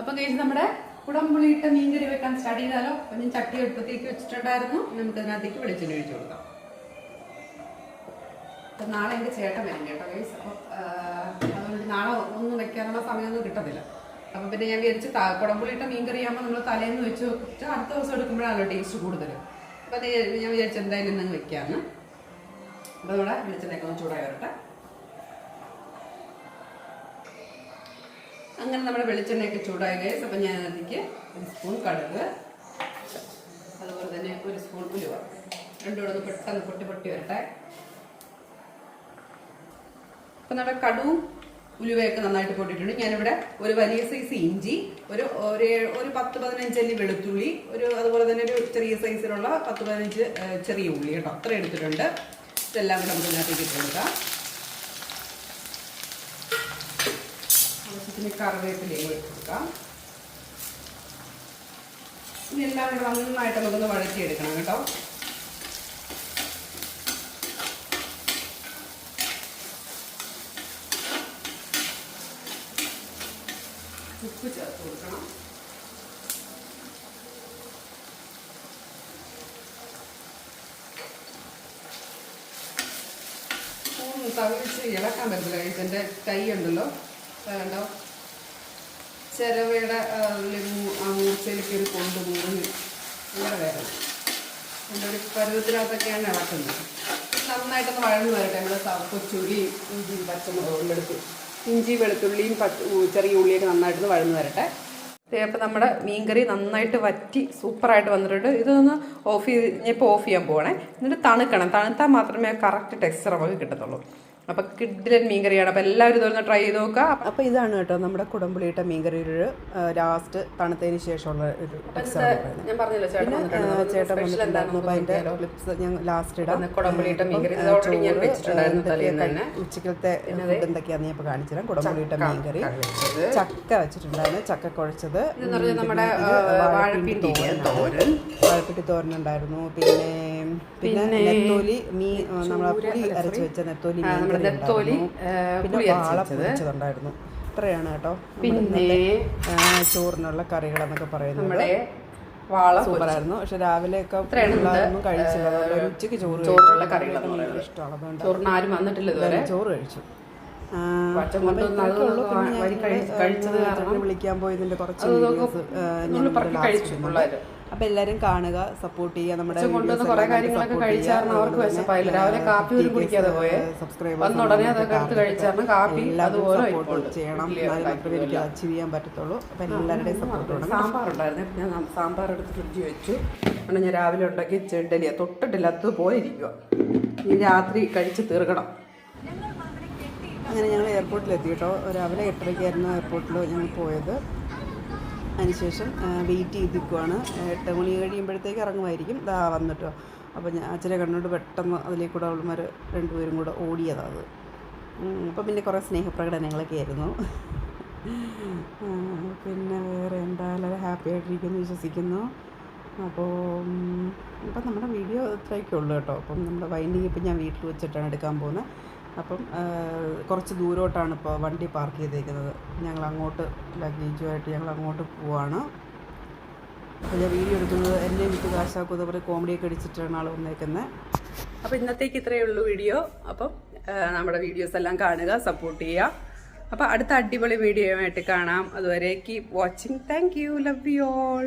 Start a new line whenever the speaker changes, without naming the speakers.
അപ്പം കഴിച്ച് നമ്മുടെ കുടംപുളിയിട്ട മീൻകറി വെക്കാൻ സ്റ്റാർട്ട് ചെയ്താലോ? അപ്പം ചട്ടി അടുപ്പത്തേക്ക് വെച്ചിട്ടുണ്ടായിരുന്നു. നമുക്ക് അതിനകത്തേക്ക് വെളിച്ചെണ്ണ ഒഴിച്ചു കൊടുക്കാം. അപ്പം നാളെ എന്റെ ചേട്ടൻ വരും കേട്ടോ ഗൈസ് അപ്പോൾ അതുകൊണ്ട് നാളെ ഒന്നും വെക്കാനുള്ള സമയമൊന്നും കിട്ടത്തില്ല. അപ്പം പിന്നെ ഞാൻ വിചാരിച്ച് കുടംപുളിയിട്ട മീൻകറി ആകുമ്പോൾ നമ്മൾ തലേന്ന് വെച്ച് വെച്ചിട്ട് അടുത്ത ദിവസം എടുക്കുമ്പോഴാണല്ലോ ടേസ്റ്റ് കൂടുതൽ അപ്പം ഞാൻ വിചാരിച്ചു എന്തായാലും ഇന്ന് വെക്കാന്ന്. അപ്പോൾ നമ്മുടെ വെളിച്ചെണ്ണയൊക്കെ ഒന്ന് ചൂടായി വരട്ടെ. അങ്ങനെ നമ്മുടെ വെളിച്ചെണ്ണയൊക്കെ ചൂടായി ഗൈസ് അപ്പം ഞാൻ അതിലേക്ക് ഒരു സ്പൂൺ കടുക് അതുപോലെ തന്നെ ഒരു സ്പൂൺ ഉലുവ. രണ്ടും കൂടെ പെട്ടെന്ന് പൊട്ടി പൊട്ടി വരട്ടെ. അപ്പം നമ്മുടെ കടുവും ഉലുവയൊക്കെ നന്നായിട്ട് പൊട്ടിയിട്ടുണ്ട്. ഞാനിവിടെ ഒരു വലിയ സൈസ് ഇഞ്ചി ഒരു ഒരു ഒരു പത്ത് പതിനഞ്ചല്ലി വെളുത്തുള്ളി ഒരു അതുപോലെ തന്നെ ഒരു ചെറിയ സൈസിലുള്ള പത്ത് പതിനഞ്ച് ചെറിയ ഉള്ളി കേട്ടോ. അത്ര എടുത്തിട്ടുണ്ട്. ഇതെല്ലാം കൂടെ നമുക്ക് ഇതിനകത്തേക്ക് ഇട്ട് കൊടുക്കാം. ആവശ്യത്തിന് കറിവേപ്പിലയും കൂടി കൊടുക്കാം. ഇനി എല്ലാം കൂടെ നന്നായിട്ട് നമുക്കൊന്ന് വഴറ്റിയെടുക്കണം കേട്ടോ. ഉപ്പ് ചേർത്ത് കൊടുക്കണം. തവിച്ച് ഇളക്കാൻ പറ്റില്ല ഇതിന്റെ കൈ ഉണ്ടല്ലോ. വേണ്ടോ ചിരവയുടെ മൂർച്ചയിലേക്ക് ഒരു കൊണ്ട് മുറിഞ്ഞ് അങ്ങനെ വേണം എന്റെ ഒരു പരുവത്തിനകത്തൊക്കെയാണ് ഇളക്കുന്നത്. നന്നായിട്ടൊന്ന് വഴന്ന് വരട്ടെ. നമ്മുടെ കൊച്ചുള്ളി ഇഞ്ചി പച്ചമുളകും വെളുത്തു ഇഞ്ചി വെളുത്തുള്ളിയും ചെറിയ ഉള്ളിയൊക്കെ നന്നായിട്ടൊന്ന് വഴന്ന് വരട്ടെ. അപ്പം നമ്മുടെ മീൻകറി നന്നായിട്ട് വറ്റി സൂപ്പറായിട്ട് വന്നിട്ടുണ്ട്. ഇതൊന്ന് ഓഫ് ചെയ്ത് ഇപ്പോൾ ഓഫ് ചെയ്യാൻ പോകണേ. എന്നിട്ട് തണുക്കണം. തണുത്താൽ മാത്രമേ കറക്റ്റ് ടെക്സ്ചർ നമുക്ക് കിട്ടത്തുള്ളൂ. അപ്പം കിഡിലൻ മീൻകറിയാണ്. അപ്പോൾ എല്ലാവരും ഇതൊന്ന് ട്രൈ ചെയ്ത് നോക്കുക.
അപ്പോൾ ഇതാണ് കേട്ടോ നമ്മുടെ കുടംപുളിയിട്ട മീൻകറി ഒരു ലാസ്റ്റ് തണുത്തതിന് ശേഷമുള്ള ഒരു
ഞാൻ പറഞ്ഞല്ലോ ചേട്ടൻ
വന്നിട്ടുണ്ടായിരുന്നു. അപ്പോൾ
അതിന്റെ
ക്ലിപ്സ് ഞാൻ ലാസ്റ്റ് ഇടാം.
മീൻകറി. ഇത്
അപ്പം,
ഞാൻ
ചോറ്,
വെച്ചിട്ടുണ്ടായിരുന്നു
എന്തൊക്കെ
തലേന്ന്
കഴി-
തന്നെ.
ഉച്ചക്കലത്തെ ഫുഡ് എന്തൊക്കെയാണെന്ന് ഞാൻ ഇപ്പോൾ കാണിച്ചു തരാം കുടംപുളിയിട്ട മീൻകറി. ചക്ക വെച്ചിട്ടുണ്ടായിരുന്നു. ചക്ക കുഴച്ചത്.
വാഴപ്പിട്ടി നമ്മുടെ
വാഴപ്പിണ്ടി തോരൻ. വാഴപ്പിണ്ടി തോരൻ ഉണ്ടായിരുന്നു. പിന്നെ പിന്നെ നെത്തോലി മീൻ നമ്മളെ പുളി അരച്ച് വെച്ച നെത്തോലി
ആ, ആ,
പിന്നെ വാള പൊരിച്ചതുണ്ടായിരുന്നു ഇത്രയാണ് കേട്ടോ.
പിന്നെ
ചോറിനുള്ള കറികൾ എന്നൊക്കെ പറയുന്നത്.
നമ്മുടെ വാള
സൂപ്പറായിരുന്നു. പക്ഷെ രാവിലെ ഒക്കെ
ഇത്രയാണ്
കഴിച്ചില്ല. ഉച്ചയ്ക്ക് ചോറ്
ചോറിനുള്ള കറികളൊക്കെ.
ഇഷ്ടമാണ്.
ചോറിന് ആരും വന്നിട്ടില്ല
ചോറ് കഴിച്ചു. വിളിക്കാൻ പോയതിന്റെ കുറച്ച്. അപ്പൊ എല്ലാരും കാണുക സപ്പോർട്ട് ചെയ്യുക നമ്മുടെ. ചെയ്യണം. മാത്രമേ എനിക്ക് അച്ചീവ് ചെയ്യാൻ പറ്റത്തുള്ളൂ. അപ്പൊ എല്ലാവരുടെയും സപ്പോർട്ട്
സാമ്പാർ ഉണ്ടായിരുന്നു. ഞാൻ സാമ്പാർ എടുത്ത് ഫ്രിഡ്ജ് വെച്ചു. അങ്ങനെ ഞാൻ രാവിലെ ഉണ്ടാക്കി ചെണ്ടലിയ. തൊട്ടിട്ടില്ല അത് പോയിരിക്കുക ഈ രാത്രി കഴിച്ച് തീർക്കണം.
അങ്ങനെ ഞങ്ങൾ എയർപോർട്ടിലെത്തി കേട്ടോ. രാവിലെ എട്ടരയ്ക്കായിരുന്നു എയർപോർട്ടിൽ ഞങ്ങൾ പോയത്. അതിനുശേഷം വെയിറ്റ് ചെയ്തിരിക്കുവാണ്. എട്ട് മണി കഴിയുമ്പോഴത്തേക്ക് ഇറങ്ങുമായിരിക്കും. ദാ വന്നിട്ടോ. അപ്പോൾ ഞാൻ അച്ഛനെ കണ്ടുകൊണ്ട് പെട്ടെന്ന് അതിലേക്കൂടെ അവളുമാർ രണ്ടുപേരും കൂടെ ഓടിയതാണ് അത്. അപ്പം പിന്നെ കുറേ സ്നേഹപ്രകടനങ്ങളൊക്കെ ആയിരുന്നു പിന്നെ വേറെ എന്താ? എല്ലാവരും ഹാപ്പി ആയിട്ടിരിക്കുമെന്ന് വിശ്വസിക്കുന്നു. അപ്പോൾ ഇപ്പം നമ്മുടെ വീഡിയോ ഇത്രയൊക്കെ ഉള്ളൂ കേട്ടോ. അപ്പം നമ്മുടെ വൈൻഡിങ് ഇപ്പം ഞാൻ വീട്ടിൽ വെച്ചിട്ടാണ് എടുക്കാൻ പോകുന്നത്. അപ്പം കുറച്ച് ദൂരോട്ടാണ് ഇപ്പോൾ വണ്ടി പാർക്ക് ചെയ്തേക്കുന്നത്. ഞങ്ങൾ അങ്ങോട്ട് ലഗേജുമായിട്ട് ഞങ്ങൾ അങ്ങോട്ട് പോവാണ്. അപ്പോൾ ഞാൻ വീഡിയോ എടുക്കുന്നത് എന്നെ വിട്ട് കാശാക്കും അതുപോലെ കോമഡിയൊക്കെ അടിച്ചിട്ടാണ് ആൾ വന്നേക്കുന്നത്
അപ്പോൾ ഇന്നത്തേക്ക് ഇത്രയേ ഉള്ളൂ വീഡിയോ. അപ്പം നമ്മുടെ വീഡിയോസ് എല്ലാം കാണുക സപ്പോർട്ട് ചെയ്യുക. അപ്പോൾ അടുത്ത അടിപൊളി വീഡിയോ ആയിട്ട് കാണാം. അതുവരെ keep watching thank you love you all